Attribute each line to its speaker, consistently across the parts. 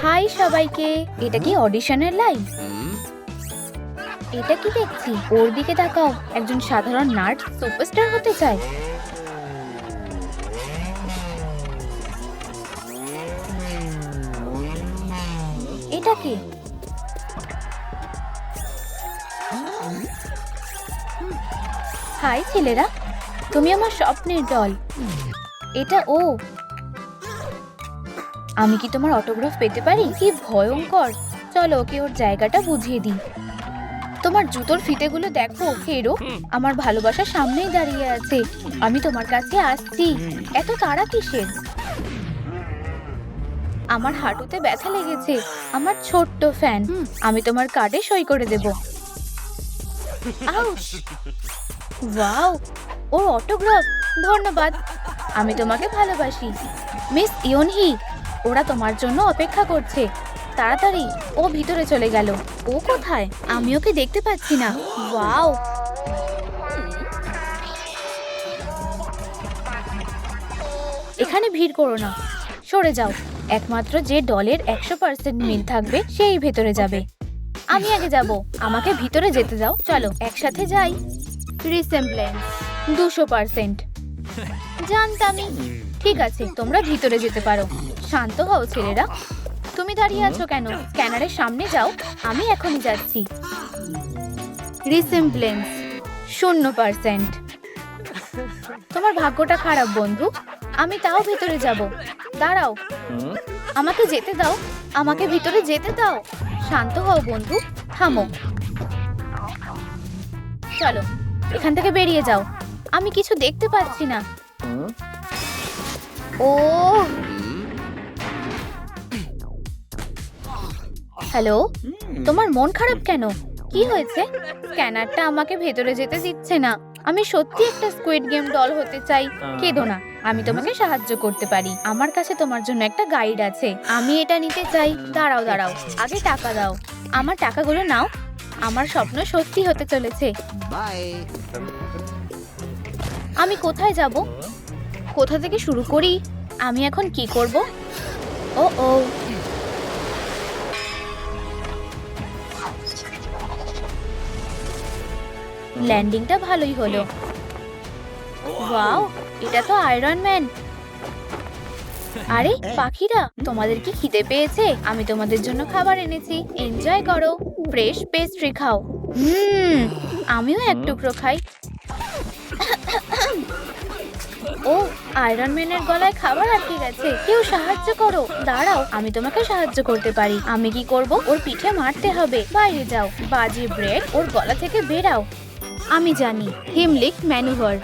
Speaker 1: High সবাইকে এটা কি অডিশনের লাইভ এটা কি দেখছি? ওর দিকে তাকাও একজন সাধারণ নার্স সুপারস্টার হতে চায়। এটা কি? হাই ছেলেরা তুমি আমার স্বপ্নের দল এটা ও আমি কি তোমার অটোগ্রাফ পেতে পারি? কি ভয়ঙ্কর। চলো ওকে ওর জায়গাটা বুঝিয়ে দিই। তোমার জুতোর ফিতেগুলো দেখো হেরো আমার ভালোবাসা সামনেই দাঁড়িয়ে আছে। আমি তোমার কাছে আসছি। এত তাড়া কিসের? আমার হাঁটুতে ব্যথা লেগেছে। আমার ছোট্ট ফ্যান আমি তোমার কার্ডে সই করে দেব। ওয়াও! ওর অটোগ্রাফ ধন্যবাদ। আমি তোমাকে ভালোবাসি। মিস ইয়নহি ওরা তোমার জন্য অপেক্ষা করছে। তাড়াতাড়ি, ও ভিতরে চলে গেল। ও কোথায়? আমি ওকে দেখতে পাচ্ছি না। ওয়াও! এখানে ভিড় করো না। সরে যাও। একমাত্র যে দলের একশো পার্সেন্ট মিল থাকবে, সেই ভেতরে যাবে। আমি আগে যাব। আমাকে ভিতরে যেতে দাও। চলো, একসাথে যাই। রিসেম্বলেন্স দুশো পার্সেন্ট। জানতামই। ঠিক আছে, তোমরা ভিতরে যেতে পারো। শান্ত হও, ছেলেরা। তুমি দাঁড়িয়ে আছো কেন? স্ক্যানারের সামনে যাও। আমি এখনই যাচ্ছি। রিসেম্বলেন্স শূন্য পার্সেন্ট তোমার ভাগ্যটা খারাপ, বন্ধু। আমি তাও ভিতরে যাব। দাঁড়াও। আমাকে যেতে দাও। আমাকে ভিতরে যেতে দাও। শান্ত হও, বন্ধু। থামো। চলো, এখান থেকে বেরিয়ে যাও। আমি কিছু দেখতে পাচ্ছি না। ও হ্যালো? তোমার মন খারাপ কেন? কি হয়েছে? স্ক্যানারটা আমাকে ভেতরে যেতে দিচ্ছে না। আমি সত্যি একটা স্কুইড গেম ডল হতে চাই। কেঁদো না। আমি তোমাকে সাহায্য করতে পারি। আমার কাছে তোমার জন্য একটা গাইড আছে। আমি এটা নিতে চাই। দাঁড়াও দাঁড়াও। আগে টাকা দাও। আমার টাকাগুলো নাও। আমার স্বপ্ন সত্যি হতে চলেছে। আমি কোথায় যাব? কোথা থেকে শুরু করি? আমি এখন কি করব? ও ও। ল্যান্ডিংটা ভালোই হলো। ওয়াও এটা তো আয়রন ম্যান আরে পাখিরা তোমাদের কি খিদে পেয়েছে? আমি তোমাদের জন্য খাবার এনেছি। এনজয় করো। ফ্রেশ পেস্ট্রি খাও। হুম আমিও এক টুকরো খাই। ও আয়রন ম্যানের গলায় খাবার আটকে গেছে। কেউ সাহায্য করো। দাঁড়াও আমি তোমাকে সাহায্য করতে পারি। আমি কি করব? ওর পিঠে মারতে হবে। বাইরে যাও। বাজে ব্রেড ওর গলা থেকে বেরাও। আমি জানি হিমলিক ম্যানুভার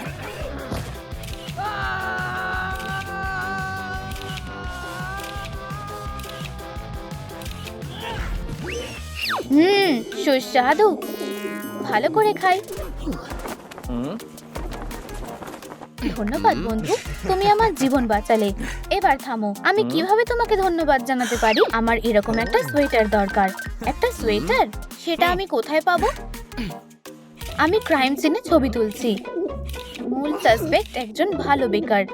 Speaker 1: হুম সুস্বাদু। ভালো করে খাই। ধন্যবাদ বন্ধু। তুমি আমার জীবন বাঁচালে। এবার থামো। আমি কীভাবে তোমাকে ধন্যবাদ জানাতে পারি? আমার এরকম একটা সোয়েটার দরকার। একটা সোয়েটার? সেটা আমি কোথায় পাবো? আমি ক্রাইম সিনে ছবি তুলছি। মূল সাসপেক্ট একজন ভালো বেকার।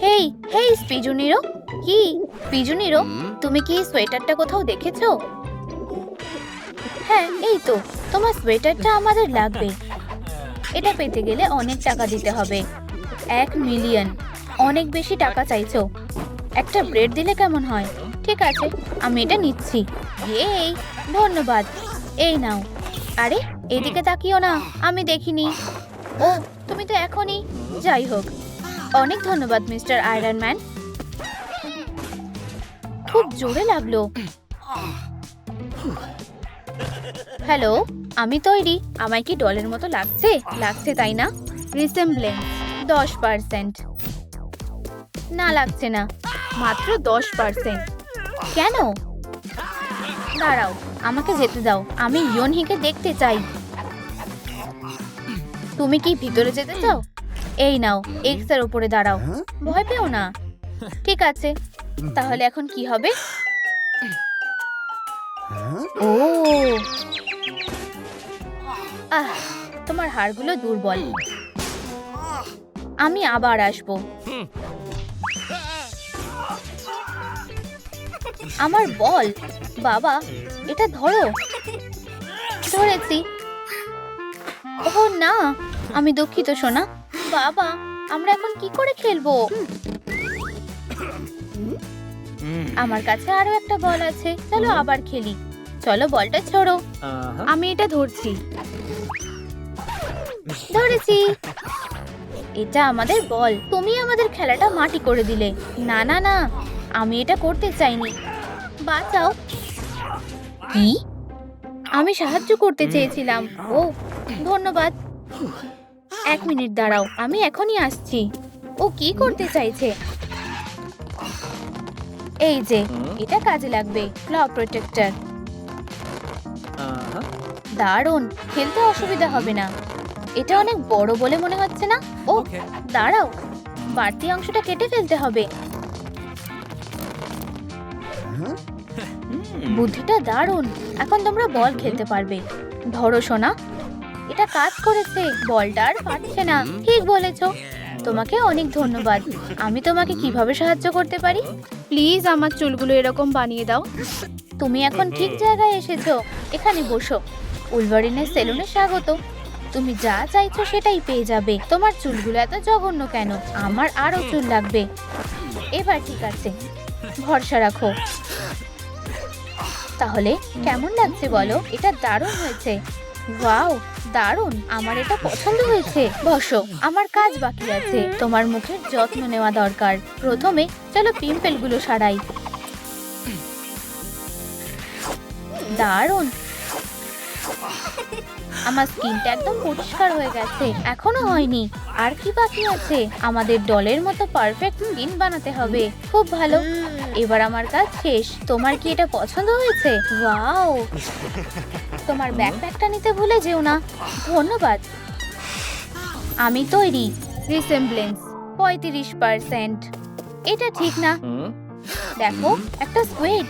Speaker 1: হেই হেই স্পিজুনিরো কি? স্পিজুনিরো তুমি কি এই সোয়েটারটা কোথাও দেখেছ? হ্যাঁ এই তো। তোমার সোয়েটারটা আমাদের লাগবে। এটা পেতে গেলে অনেক টাকা দিতে হবে। এক মিলিয়ন। অনেক বেশি টাকা চাইছো। একটা ব্রেড দিলে কেমন হয়? ঠিক আছে আমি এটা নিচ্ছি। এই ধন্যবাদ। এই নাও। আরে এদিকে তাকিও না, আমি দেখিনি। ও, তুমি তো এখনই। যাই হোক, অনেক ধন্যবাদ, মিস্টার আয়রন ম্যান। খুব জোরে লাগল। হ্যালো, আমি তৈরি। আমায় কি ডলের মতো লাগছে? লাগছে তাই না? রিসেম্বলেন্স, দশ পার্সেন্ট। না, লাগছে না। মাত্র দশ পার্সেন্ট। কেন? দাঁড়াও, আমাকে যেতে দাও। আমি ইয়নহিকে দেখতে চাই। তুমি কি ভিতরে যেতে চাও? এই নাও এক্সের উপরে দাঁড়াও। ভয় পেও না। ঠিক আছে তাহলে এখন কি হবে? ও। আহ তোমার হাড়গুলো দুর্বল। আমি আবার আসব। আমার বল বাবা এটা ধরো। ধরেছি। ও না আমি দুঃখিত সোনা। বাবা আমরা এখন কি করে খেলব? আমার কাছে আরও একটা বল আছে। চলো আবার খেলি। চলো বলটা ছড়ো। আমি এটা ধরছি। ধরেছি। এটা আমাদের বল। তুমি আমাদের খেলাটা মাটি করে দিলে। না না না আমি এটা করতে চাইনি। বাঁচাও। কি? আমি সাহায্য করতে চেয়েছিলাম। ও ধন্যবাদ। এক মিনিট দাঁড়াও আমি এখনই আসছি। ও কি করতে চাইছে? এই যে এটা কাজে লাগবে ক্ল প্রোটেক্টর। দারুণ খেলতে অসুবিধা হবে না। এটা অনেক বড় বলে মনে হচ্ছে না? ও দাঁড়াও বাড়তি অংশটা কেটে ফেলতে হবে। বুদ্ধিটা দারুণ এখন তোমরা বল খেলতে পারবে। ধরো সোনা। এটা কাজ করেছে। বলটা আর পাচ্ছে না। ঠিক বলেছ। তোমাকে অনেক ধন্যবাদ। আমি তোমাকে কীভাবে সাহায্য করতে পারি? প্লিজ আমার চুলগুলো এরকম বানিয়ে দাও। তুমি এখন ঠিক জায়গায় এসেছ। এখানে বসো। উলভারিনের সেলুনে স্বাগত। তুমি যা চাইছো সেটাই পেয়ে যাবে। তোমার চুলগুলো এত জঘন্য কেন? আমার আরও চুল লাগবে। এবার ঠিক আছে। ভরসা রাখো। তাহলে কেমন লাগছে বলো? এটা দারুণ হয়েছে। ওয়াও! দারুণ, আমার এটা পছন্দ হয়েছে। বসো, আমার কাজ বাকি আছে। তোমার মুখের যত্ন নেওয়া দরকার। প্রথমে চলো পিম্পলগুলো সারাই। দারুণ। আমার স্কিনটা একদম পরিষ্কার হয়ে গেছে। এখনও হয়নি। আর কি বাকি আছে? আমাদের ডলের মতো পারফেক্ট স্কিন বানাতে হবে। খুব ভালো। এবার আমার কাজ শেষ। তোমার কি এটা পছন্দ হয়েছে? ওয়াও! তোমার ব্যাকপ্যাকটা নিতে ভুলে যেও না। ধন্যবাদ। আমি তৈরি রিসেমব্লেন্স পঁয়ত্রিশ পার্সেন্ট। এটা ঠিক না। দেখো একটা স্কুইড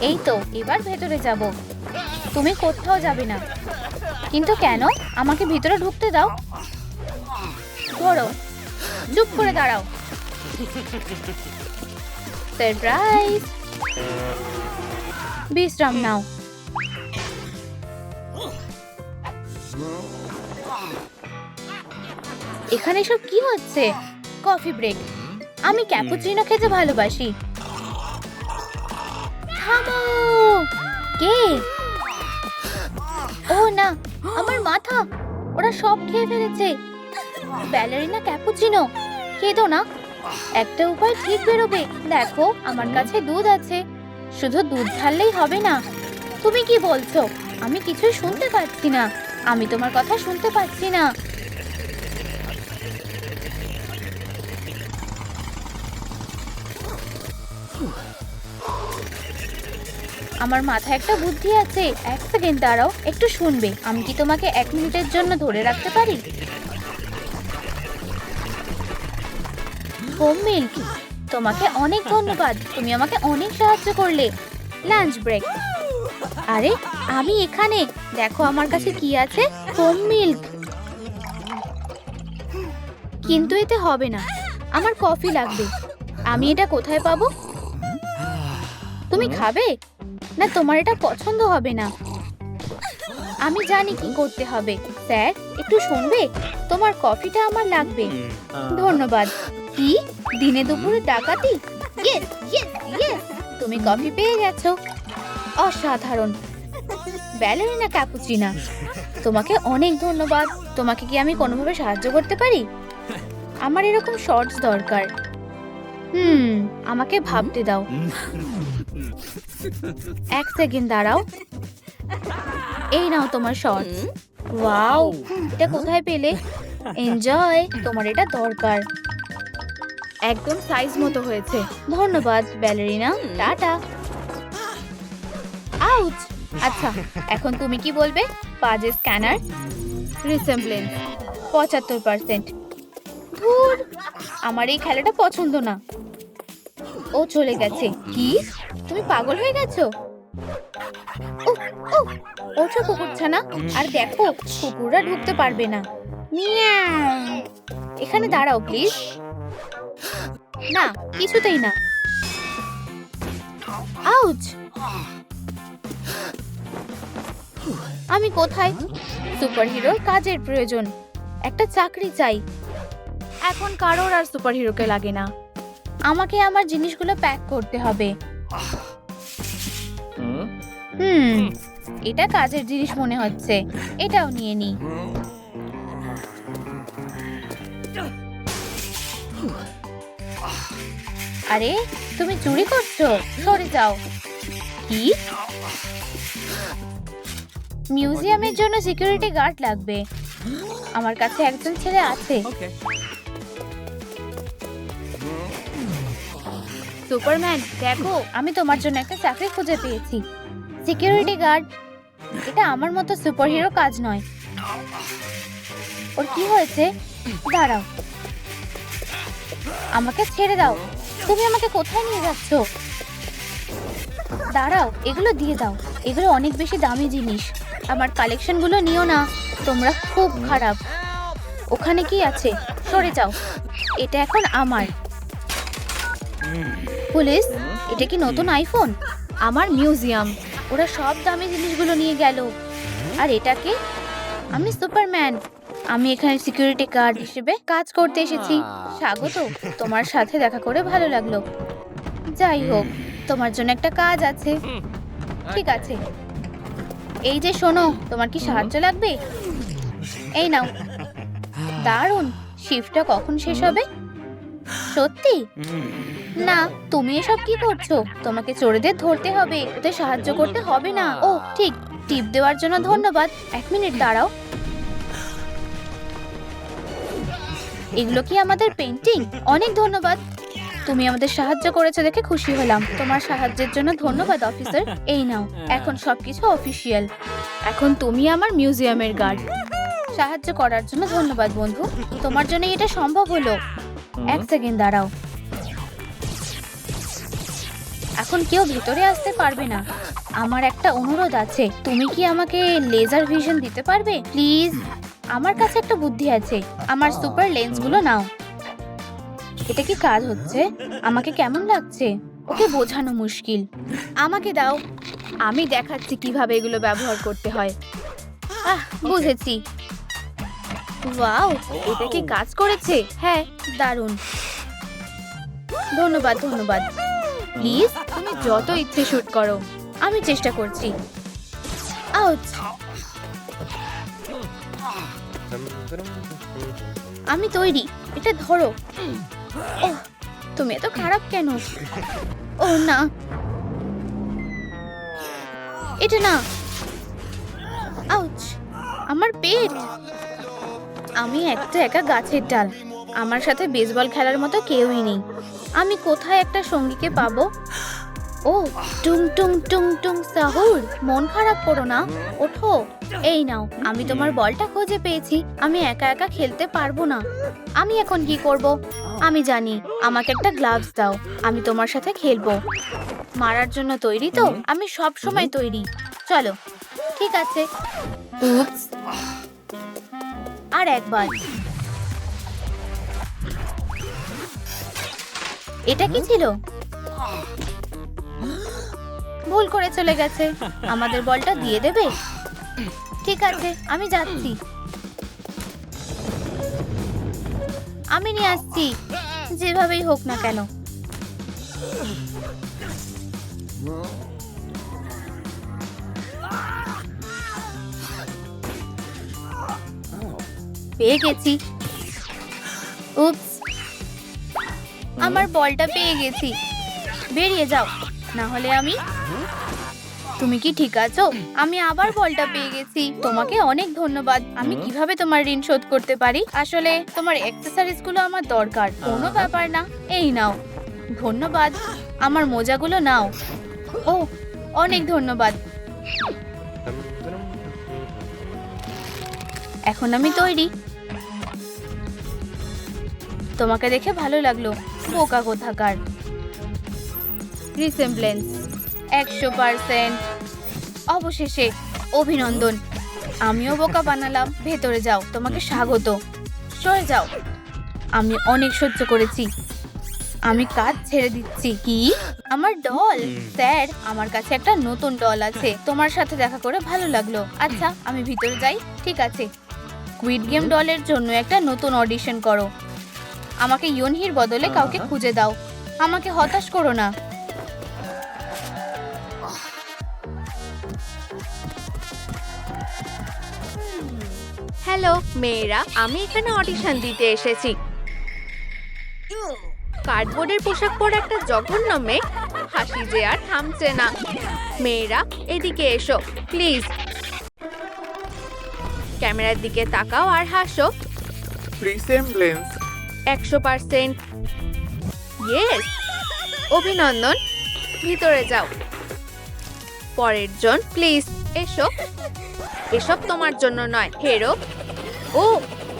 Speaker 1: এই তো এবার ভেতরে যাব। তুমি কোথাও যাবে না। কিন্তু কেন? আমাকে ভিতরে ঢুকতে দাও। ধরো। চুপ করে দাঁড়াও। সারপ্রাইজ বিশ্রাম নাও এখানে সব কি হচ্ছে? কফি ব্রেক আমি ক্যাপুচিনো খেতে ভালোবাসি। থামো! কে? ও না, আমার মাথা। ওরা সব খেয়ে ফেলেছে। ব্যালারিনা ক্যাপুচিনো কেঁদো না। একটা উপায় ঠিক বেরোবে। দেখো আমার কাছে দুধ আছে। শুধু দুধ ঢাললেই হবে না। তুমি কি বলছো? আমি কিছুই শুনতে পাচ্ছি না। আমি তোমার কথা শুনতে পাচ্ছি না। আমার মাথায় একটা বুদ্ধি আছে। এক সেকেন্ড দাঁড়াও একটু শুনবে। আমি কি তোমাকে এক মিনিটের জন্য ধরে রাখতে পারি? হোম মিল্ক তোমাকে অনেক ধন্যবাদ। তুমি আমাকে অনেক সাহায্য করলে। Lunch break. আরে আমি এখানে। দেখো আমার কাছে কি আছে? Home milk. কিন্তু এতে হবে না। আমার কফি লাগবে। আমি এটা কোথায় পাবো? তুমি খাবে? না তোমার এটা পছন্দ হবে না। আমি জানি কি করতে হবে। স্যার একটু শুনবে? তোমার কফিটা আমার লাগবে। ধন্যবাদ। কি? দিনে দুপুরে ডাকাতি? ইয়েস ইয়েস ইয়েস তুমি কফি পেয়ে গেছো। অসাধারণ। Ballerina cappuccino. তোমাকে অনেক ধন্যবাদ। তোমাকে কি আমি কোনোভাবে সাহায্য করতে পারি? আমার এরকম শর্টস দরকার। হুম আমাকে ভাবতে দাও। এক সেকেন্ড দাঁড়াও। এই নাও তোমার শর্টস। ওয়াও এটা কোথায় পেলে? এনজয় তোমার এটা দরকার। একদম সাইজ মতো হয়েছে। ধন্যবাদ ব্যালেরিনা টাটা। আউচ আচ্ছা এখন তুমি কি বলবে? পাজে স্ক্যানার রিসেমব্লেন্স পঁচাত্তর পার্সেন্ট ধুর, আমার এই খেলাটা পছন্দ না। ও চলে গেছে। কি? তুমি পাগল হয়ে গেছো? ওঠো কুকুরছানা আর দেখো, কুকুররা ঢুকতে পারবে না। এখানে দাঁড়াও প্লিজ না কিছুতেই না। আউচ! আমি কোথায়? সুপারহিরোর কাজের প্রয়োজন। একটা চাকরি চাই। এখন কারোর আর সুপারহিরোকে লাগে না। আমাকে আমার জিনিসগুলো প্যাক করতে হবে। হুম? এটা কাজের জিনিস মনে হচ্ছে। এটাও নিয়ে নি। আরে তুমি চুরি করছ? সরে যাও। কি? মিউজিয়ামের জন্য সিকিউরিটি গার্ড লাগবে। আমার কাছে একজন ছেলে আছে। সুপারম্যান দেখো আমি তোমার জন্য একটা চাকরি খুঁজে পেয়েছি। সিকিউরিটি গার্ড এটা আমার মতো সুপারহিরো কাজ নয়। ওর কি হয়েছে? দাঁড়াও। আমাকে ছেড়ে দাও। তুমি আমাকে কোথায় নিয়ে যাচ্ছ? দাঁড়াও, এগুলো দিয়ে দাও। এগুলো অনেক বেশি দামি জিনিস। আমার কালেকশনগুলো নিও না, তোমরা খুব খারাপ। ওখানে কি আছে? সরে যাও। এটা এখন আমার। পুলিশ, এটা কি নতুন আইফোন? আমার মিউজিয়াম। ওরা সব দামি জিনিসগুলো নিয়ে গেল। আর এটাকে আমি সুপারম্যান। আমি এখানে সিকিউরিটি গার্ড হিসেবে কাজ করতে এসেছি। স্বাগত তোমার সাথে দেখা করে ভালো লাগল। যাই হোক তোমার জন্য একটা কাজ আছে। ঠিক আছে। এই যে শোনো তোমার কি সাহায্য লাগবে? এই নাও। দারুণ শিফটটা কখন শেষ হবে? সত্যি? না তুমি এসব কি করছ? তোমাকে চোরেদের ধরতে হবে ওদের সাহায্য করতে হবে না। ও ঠিক টিপ দেওয়ার জন্য ধন্যবাদ। এক মিনিট দাঁড়াও। এগুলো কি আমাদের পেন্টিং অনেক ধন্যবাদ। তুমি আমাদের সাহায্য করেছ দেখে খুশি হলাম। তোমার সাহায্যের জন্য ধন্যবাদ, অফিসার। এই নাও, এখন সবকিছু অফিসিয়াল এখন তুমি আমার মিউজিয়ামের গার্ড সাহায্য করার জন্য ধন্যবাদ, বন্ধু। তোমার জন্য এটা সম্ভব হলো। এক সেকেন্ড, দাঁড়াও। এখন কেউ ভেতরে আসতে পারবে না। আমার একটা অনুরোধ আছে। তুমি কি আমাকে লেজার ভিশন দিতে পারবে? প্লিজ আমার কাছে একটা বুদ্ধি আছে। আমার সুপার লেন্সগুলো নাও। এটা কি কাজ হচ্ছে? আমাকে কেমন লাগছে? ওকে বোঝানো মুশকিল। আমাকে দাও। আমি দেখাচ্ছি কীভাবে এগুলো ব্যবহার করতে হয়। আহ, বুঝেছি। ওয়াও, এটা কি কাজ করেছে? হ্যাঁ দারুণ। ধন্যবাদ ধন্যবাদ। প্লিজ, তুমি যত ইচ্ছে শুট করো। আমি চেষ্টা করছি। আউচ। আমি তৈরি। এটা ধরো। ওহ তুমি এত খারাপ কেন? ও না। এটা না। আউচ আমার পেট। আমি একটা একা গাছের ডাল। আমার সাথে বেসবল খেলার মতো কেউই নেই। আমি কোথায় একটা সঙ্গীকে পাবো? ও, টুং টুং টুং টুং, সাহুর, মন খারাপ করো না। ওঠো। এই নাও, আমি তোমার বলটা খুঁজে পেয়েছি। আমি একা একা খেলতে পারব না। আমি এখন কি করব? আমি জানি, আমাকে একটা গ্লাভস দাও। আমি তোমার সাথে খেলব। মারার জন্য তৈরি তো? আমি সব সময় তৈরি। চলো, ঠিক আছে। আর একবার। এটা কি ছিল? ভুল করে চলে গেছে। আমাদের বলটা দিয়ে দেবে? ঠিক আছে, আমি যাচ্ছি। আমি নিয়ে আসছি, যেভাবেই হোক না কেন। পেয়ে গেছি। আমার বলটা পেয়ে গেছি। বেরিয়ে যাও, না হলে আমি তুমি কি ঠিক আছো? আমি আবার বলটা পেয়ে গেছি। তোমাকে অনেক ধন্যবাদ। আমি কীভাবে তোমার ঋণ শোধ করতে পারি? আসলে তোমার অ্যাক্সেসরিজগুলো আমার দরকার। কোনো ব্যাপার না। এই নাও। ধন্যবাদ। আমার মোজাগুলো নাও। ও অনেক ধন্যবাদ। এখন আমি তৈরি। তোমাকে দেখে ভালো লাগল। বোকা কোথাকার। রিসেমব্লেন্স একশো পার্সেন্ট। অবশেষে অভিনন্দন। আমিও বোকা বানালাম। ভেতরে যাও তোমাকে স্বাগত। সরে যাও। আমি অনেক সহ্য করেছি। আমি কাজ ছেড়ে দিচ্ছি। কি? আমার ডল স্যার আমার কাছে একটা নতুন ডল আছে। তোমার সাথে দেখা করে ভালো লাগল। আচ্ছা আমি ভিতরে যাই। ঠিক আছে। কুইড গেম ডলের জন্য একটা নতুন অডিশন করো। আমাকে ইয়নহির বদলে কাউকে খুঁজে দাও। আমাকে হতাশ করো না।
Speaker 2: হ্যালো মেয়েরা আমি এখানে অডিশন দিতে এসেছি। কার্ডবোর্ডের পোশাক পরে একটা জঘন্য মেয়ে। হাসি যে আর থামছে না। মেয়েরা এদিকে এসো প্লিজ। ক্যামেরার দিকে তাকাও আর হাসো।
Speaker 3: রিসেমব্লেন্স
Speaker 2: একশো পার্সেন্ট। ইয়েস অভিনন্দন। ভিতরে যাও। পরের জন প্লিজ এসো। এসব তোমার জন্য নয়, হেরো। ও,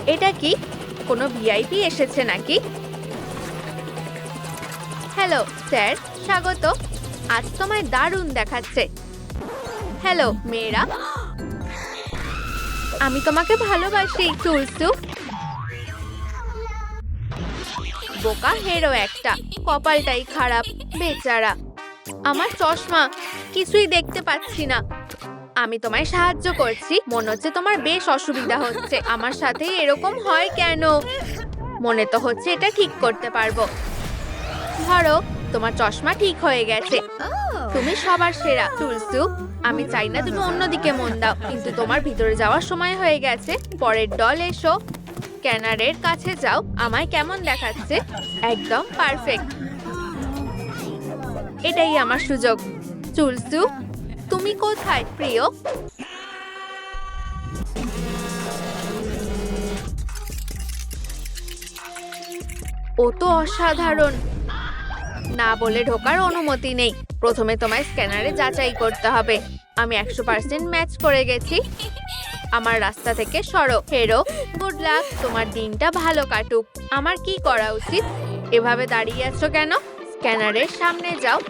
Speaker 2: এটা কি? কোনো ভিআইপি এসেছে নাকি? হ্যালো স্যার, স্বাগত। আজ তোমায় দারুণ দেখাচ্ছে। হ্যালো মেয়েরা। আমি তোমাকে ভালোবাসি চুলসু বোকা হেরো একটা, কপালটাই খারাপ, বেচারা। আমার চশমা, কিছুই দেখতে পাচ্ছি না। আমি তোমায় সাহায্য করছি। মনে হচ্ছে তোমার বেশ অসুবিধা হচ্ছে। আমার সাথে এরকম হয় কেন? মনে তো হচ্ছে এটা ঠিক করতে পারব। ধরো, তোমার চশমা ঠিক হয়ে গেছে। তুমি সবার সেরা। তুলসু আমি চাই না তুমি অন্যদিকে মন দাও। কিন্তু তোমার ভিতরে যাওয়ার সময় হয়ে গেছে। পরের দল এসো। স্ক্যানারের কাছে যাও। আমায় কেমন দেখাচ্ছে? একদম পারফেক্ট। এটাই আমার সুযোগ। চুলসু তুমি কোথায়, প্রিয়? ও তো অসাধারণ। না বলে ঢোকার অনুমতি নেই। প্রথমে তোমায় স্ক্যানারে যাচাই করতে হবে। আমি একশো পার্সেন্ট ম্যাচ করে গেছি। আমার রাস্তা থেকে সরো। হেরো, গুড লাক, তোমার দিনটা ভালো কাটুক। আমার কি করা উচিত? এভাবে দাঁড়িয়ে আছো কেন? স্ক্যানারের সামনে যাও।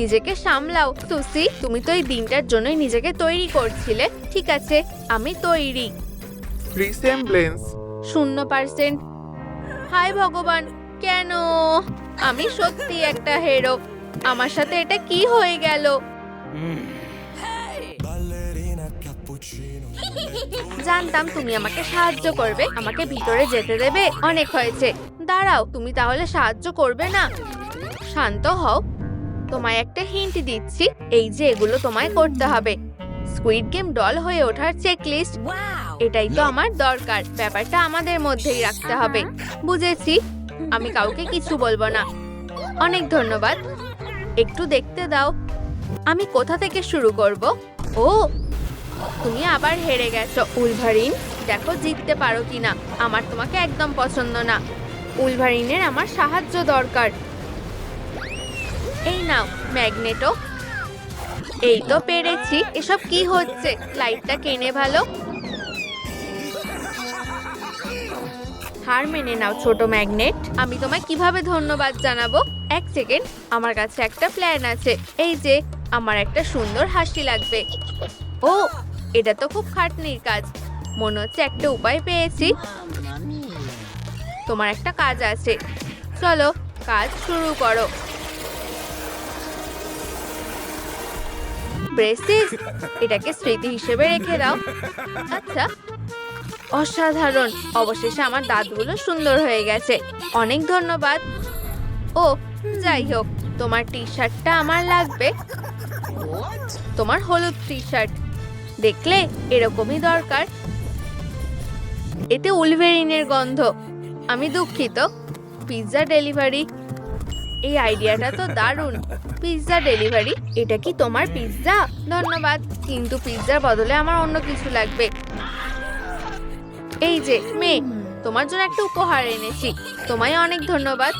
Speaker 2: নিজেকে সামলাও। সুসি তুমি তো এই দিনটার জন্যই নিজেকে তৈরি করছিলে। ঠিক আছে আমি তৈরি।
Speaker 3: রিসেমব্লেন্স
Speaker 2: শূন্য পার্সেন্ট। হাই ভগবান কেন? আমি সত্যি একটা হেরো আমার সাথে এটা কি হয়ে গেল? জানতাম তুমি আমাকে সাহায্য করবে। আমাকে ভিতরে যেতে দেবে। অনেক হয়েছে। দাঁড়াও তুমি তাহলে সাহায্য করবে না? শান্ত হও। তোমায় একটা হিন্ট দিচ্ছি। এই যে এগুলো তোমায় করতে হবে। স্কুইড গেম ডল হয়ে ওঠার চেকলিস্ট এটাই তো আমার দরকার। ব্যাপারটা আমাদের মধ্যেই রাখতে হবে। বুঝেছি? আমি কাউকে কিছু বলব না। অনেক ধন্যবাদ। একটু দেখতে দাও। আমি কোথা থেকে শুরু করব? ও তুমি আবার হেরে গেছো। উলভারিন দেখো জিততে পারো কিনা। আমার তোমাকে একদম পছন্দ না। উলভারিনের আমার সাহায্য দরকার। এই নাও, ম্যাগনেটো। এই তো পেরেছি। এসব কি হচ্ছে? লাইটটা কেনে ভালো? হার মেনে নাও, ছোট ম্যাগনেট। আমি তোমায় কীভাবে ধন্যবাদ জানাব? এক সেকেন্ড, আমার কাছে একটা প্ল্যান আছে। এই যে, আমার একটা সুন্দর হাসি লাগবে। ও, এটা তো খুব খাটনির কাজ। মনে হচ্ছে একটা উপায় পেয়েছি। তোমার একটা কাজ আছে। চলো, কাজ শুরু করো। ব্রেসিস? এটাকে স্মৃতি হিসেবে রেখে দাও। আচ্ছা অসাধারণ। অবশেষে আমার দাঁতগুলো সুন্দর হয়ে গেছে। অনেক ধন্যবাদ। ও যাই হোক তোমার টি শার্টটা আমার লাগবে। তোমার হলুদ টি শার্ট দেখলে এরকমই দরকার। এতে উলভেরিনের গন্ধ। আমি দুঃখিত। Pizza delivery. এই আইডিয়াটা তো দারুণ। পিৎজা ডেলিভারি, এটা কি তোমার পিৎজা? ধন্যবাদ, কিন্তু পিৎজার বদলে আমার অন্য কিছু লাগবে। এই যে, মেয়ে, তোমার জন্য একটা উপহার এনেছি। তোমায় অনেক ধন্যবাদ।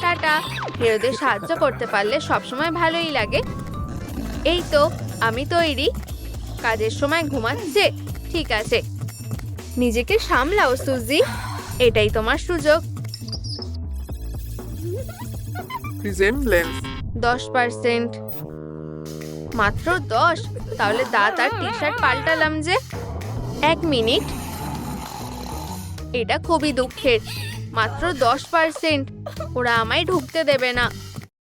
Speaker 2: টাটা। হেরোদের সাহায্য করতে পারলে সবসময় ভালোই লাগে। এই তো, আমি তৈরি। কাজের সময় ঘুমাচ্ছে। ঠিক আছে। নিজেকে সামলাও, সুজি। এটাই তোমার সুযোগ।
Speaker 3: রিসেমব্লেন্স
Speaker 2: দশ পার্সেন্ট। মাত্র দশ? তাহলে দাঁত আর টি শার্ট পাল্টালাম যে। এক মিনিট। এটা খুবই দুঃখের। মাত্র দশ পার্সেন্ট। ওরা আমায় ঢুকতে দেবে না।